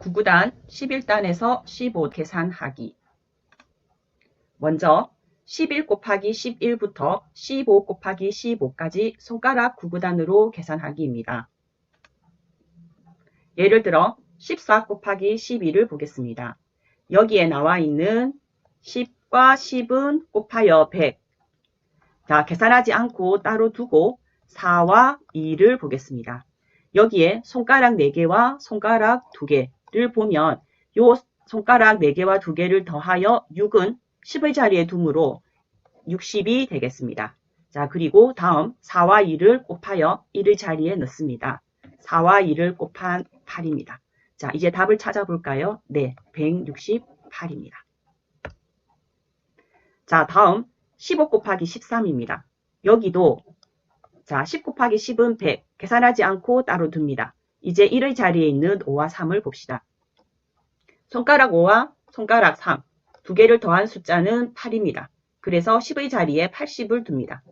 9구단 11단에서 15 계산하기. 먼저 11 곱하기 11부터 15 곱하기 15까지 손가락 9구단으로 계산하기입니다. 예를 들어 14 곱하기 12를 보겠습니다. 여기에 나와 있는 10과 10은 곱하여 100. 자, 계산하지 않고 따로 두고 4와 2를 보겠습니다. 여기에 손가락 4개와 손가락 2개 를 보면 요 손가락 4개와 2개를 더하여 6은 10의 자리에 두므로 60이 되겠습니다. 자, 그리고 다음 4와 2를 곱하여 1의 자리에 넣습니다. 4와 2를 곱한 8입니다. 자, 이제 답을 찾아볼까요? 네, 168입니다. 자, 다음 15 곱하기 13입니다. 여기도 자, 10 곱하기 10은 100. 계산하지 않고 따로 둡니다. 이제 1의 자리에 있는 5와 3을 봅시다. 손가락 5와 손가락 3. 두 개를 더한 숫자는 8입니다. 그래서 10의 자리에 80을 둡니다.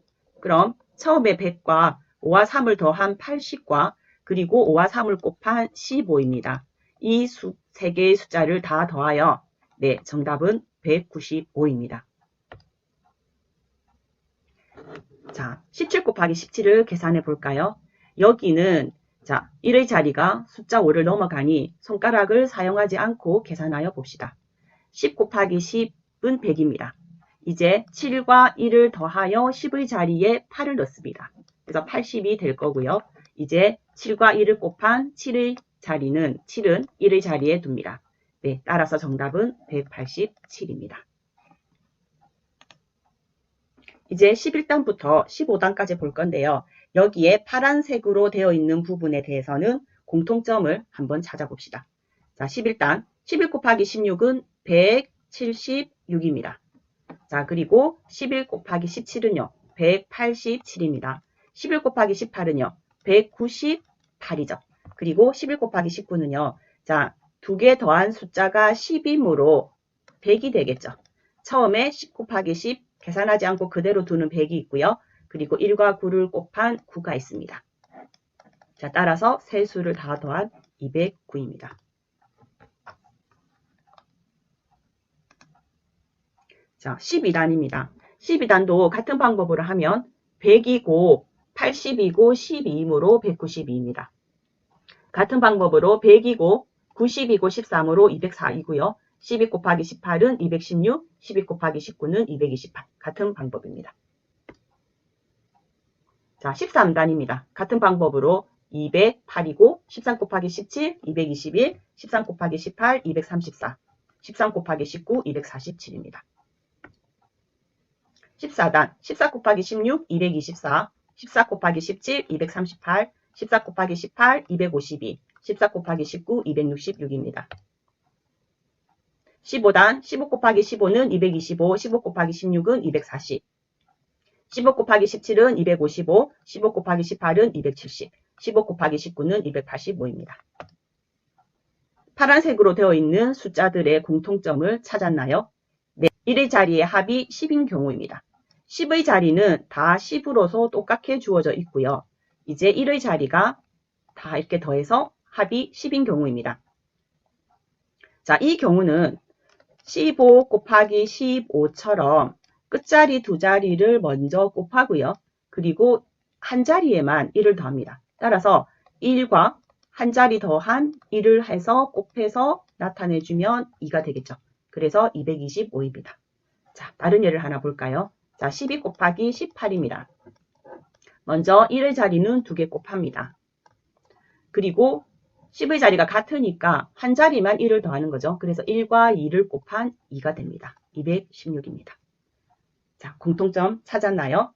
그럼 처음에 100과 5와 3을 더한 80과 그리고 5와 3을 곱한 15입니다. 이 수, 세 개의 숫자를 다 더하여 네, 정답은 195입니다. 자, 17 곱하기 17을 계산해 볼까요? 여기는 자, 1의 자리가 숫자 5를 넘어가니 손가락을 사용하지 않고 계산하여 봅시다. 10 곱하기 10은 100입니다. 이제 7과 1을 더하여 10의 자리에 8을 넣습니다. 그래서 80이 될 거고요. 이제 7과 1을 곱한 7의 자리는 7은 1의 자리에 둡니다. 네, 따라서 정답은 187입니다. 이제 11단부터 15단까지 볼 건데요. 여기에 파란색으로 되어 있는 부분에 대해서는 공통점을 한번 찾아봅시다. 자, 11단. 11 곱하기 16은 176입니다. 자, 그리고 11 곱하기 17은요. 187입니다. 11 곱하기 18은요. 198이죠. 그리고 11 곱하기 19는요. 자, 두 개 더한 숫자가 10이므로 100이 되겠죠. 처음에 10 곱하기 10 계산하지 않고 그대로 두는 100이 있고요. 그리고 1과 9를 곱한 9가 있습니다. 자, 따라서 세 수를 다 더한 209입니다. 자, 12단입니다. 12단도 같은 방법으로 하면 100이고 80이고 12이므로 192입니다. 같은 방법으로 100이고 90이고 13으로 204이고요. 12 곱하기 18은 216, 12 곱하기 19는 228. 같은 방법입니다. 자, 13단입니다. 같은 방법으로 208이고 13 곱하기 17, 221, 13 곱하기 18, 234, 13 곱하기 19, 247입니다. 14단, 14 곱하기 16, 224, 14 곱하기 17, 238, 14 곱하기 18, 252, 14 곱하기 19, 266입니다. 15단. 15 곱하기 15는 225, 15 곱하기 16은 240, 15 곱하기 17은 255, 15 곱하기 18은 270, 15 곱하기 19는 285입니다. 파란색으로 되어 있는 숫자들의 공통점을 찾았나요? 네, 1의 자리의 합이 10인 경우입니다. 10의 자리는 다 10으로서 똑같게 주어져 있고요. 이제 1의 자리가 다 이렇게 더해서 합이 10인 경우입니다. 자, 이 경우는 15 곱하기 15처럼 끝자리 두 자리를 먼저 곱하고요. 그리고 한 자리에만 1을 더합니다. 따라서 1과 한 자리 더한 1을 해서 곱해서 나타내주면 2가 되겠죠. 그래서 225입니다. 자, 다른 예를 하나 볼까요? 자, 12 곱하기 18입니다. 먼저 1의 자리는 두 개 곱합니다. 그리고 10의 자리가 같으니까 한 자리만 1을 더하는 거죠. 그래서 1과 2를 곱한 2가 됩니다. 216입니다. 자, 공통점 찾았나요?